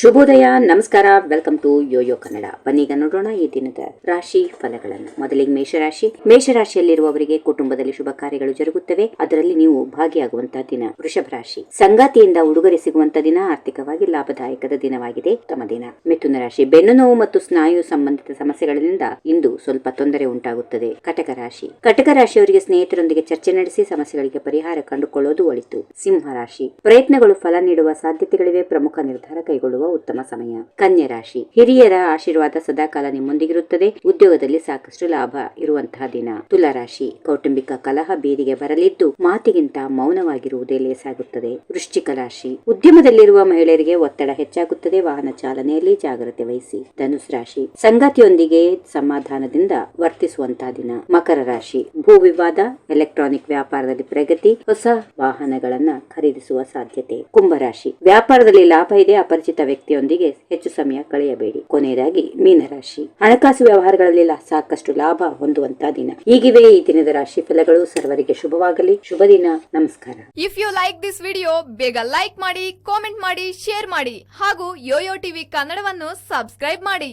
ಶುಭೋದಯ, ನಮಸ್ಕಾರ welcome to YoYo Kannada ಬನ್ನೀಗ ನೋಡೋಣ ಈ ದಿನದ ರಾಶಿ ಫಲಗಳನ್ನು. ಮೊದಲಿಗೆ ಮೇಷರಾಶಿ. ಮೇಷರಾಶಿಯಲ್ಲಿರುವವರಿಗೆ ಕುಟುಂಬದಲ್ಲಿ ಶುಭ ಕಾರ್ಯಗಳು ಜರುಗುತ್ತವೆ. ಅದರಲ್ಲಿ ನೀವು ಭಾಗಿಯಾಗುವಂತಹ ದಿನ ವೃಷಭ ರಾಶಿ. ಸಂಗಾತಿಯಿಂದ ಉಡುಗೊರೆ ಸಿಗುವಂತ ದಿನ ಆರ್ಥಿಕವಾಗಿ ಲಾಭದಾಯಕದ ದಿನವಾಗಿದೆ. ತಮ್ಮ ದಿನ. ಮಿಥುನ ರಾಶಿ. ಬೆನ್ನು ನೋವು ಮತ್ತು ಸ್ನಾಯು ಸಂಬಂಧಿತ ಸಮಸ್ಯೆಗಳಿಂದ ಇಂದು ಸ್ವಲ್ಪ ತೊಂದರೆ ಉಂಟಾಗುತ್ತದೆ. ಕಟಕ ರಾಶಿ. ಕಟಕ ರಾಶಿಯವರಿಗೆ ಸ್ನೇಹಿತರೊಂದಿಗೆ ಚರ್ಚೆ ನಡೆಸಿ ಸಮಸ್ಯೆಗಳಿಗೆ ಪರಿಹಾರ ಕಂಡುಕೊಳ್ಳೋದು ಒಳಿತು. ಸಿಂಹ ರಾಶಿ. ಪ್ರಯತ್ನಗಳು ಫಲ ನೀಡುವ ಸಾಧ್ಯತೆಗಳಿವೆ. ಪ್ರಮುಖ ನಿರ್ಧಾರ ಕೈಗೊಳ್ಳುವ ಉತ್ತಮ ಸಮಯ. ಕನ್ಯಾ ರಾಶಿ. ಹಿರಿಯರ ಆಶೀರ್ವಾದ ಸದಾಕಾಲ ನಿಮ್ಮೊಂದಿಗಿರುತ್ತದೆ. ಉದ್ಯೋಗದಲ್ಲಿ ಸಾಕಷ್ಟು ಲಾಭ ಇರುವಂತಹ ದಿನ. ತುಲಾರಾಶಿ ಕೌಟುಂಬಿಕ ಕಲಹ ಬೀದಿಗೆ ಬರಲಿದ್ದು ಮಾತಿಗಿಂತ ಮೌನವಾಗಿರುವುದೇ ಲೇಸಾಗುತ್ತದೆ. ವೃಶ್ಚಿಕ ರಾಶಿ. ಉದ್ಯಮದಲ್ಲಿರುವ ಮಹಿಳೆಯರಿಗೆ ಒತ್ತಡ ಹೆಚ್ಚಾಗುತ್ತದೆ. ವಾಹನ ಚಾಲನೆಯಲ್ಲಿ ಜಾಗ್ರತೆ ವಹಿಸಿ. ಧನುಸ್ ರಾಶಿ. ಸಂಗಾತಿಯೊಂದಿಗೆ ಸಮಾಧಾನದಿಂದ ವರ್ತಿಸುವಂತಹ ದಿನ. ಮಕರ ರಾಶಿ. ಭೂ ವಿವಾದ, ಎಲೆಕ್ಟ್ರಾನಿಕ್ ವ್ಯಾಪಾರದಲ್ಲಿ ಪ್ರಗತಿ, ಹೊಸ ವಾಹನಗಳನ್ನ ಖರೀದಿಸುವ ಸಾಧ್ಯತೆ. ಕುಂಭರಾಶಿ ವ್ಯಾಪಾರದಲ್ಲಿ ಲಾಭ ಇದೆ, ಅಪರಿಚಿತ ವ್ಯಕ್ತಿಯೊಂದಿಗೆ ಹೆಚ್ಚು ಸಮಯ ಕಳೆಯಬೇಡಿ. ಕೊನೆಯದಾಗಿ, ಮೀನರಾಶಿ. ಹಣಕಾಸು ವ್ಯವಹಾರಗಳಲ್ಲೆಲ್ಲ ಸಾಕಷ್ಟು ಲಾಭ ಹೊಂದುವಂತಹ ದಿನ. ಹೀಗಿವೆ ಈ ದಿನದ ರಾಶಿ ಫಲಗಳು. ಸರ್ವರಿಗೆ ಶುಭವಾಗಲಿ. ಶುಭ ದಿನ. ನಮಸ್ಕಾರ. If you like this video ಬೇಗ ಲೈಕ್ ಮಾಡಿ ಕಾಮೆಂಟ್ ಮಾಡಿ ಶೇರ್ ಮಾಡಿ ಹಾಗೂ ಯೋಯೋ ಟಿವಿ ಕನ್ನಡವನ್ನು ಸಬ್ಸ್ಕ್ರೈಬ್ ಮಾಡಿ.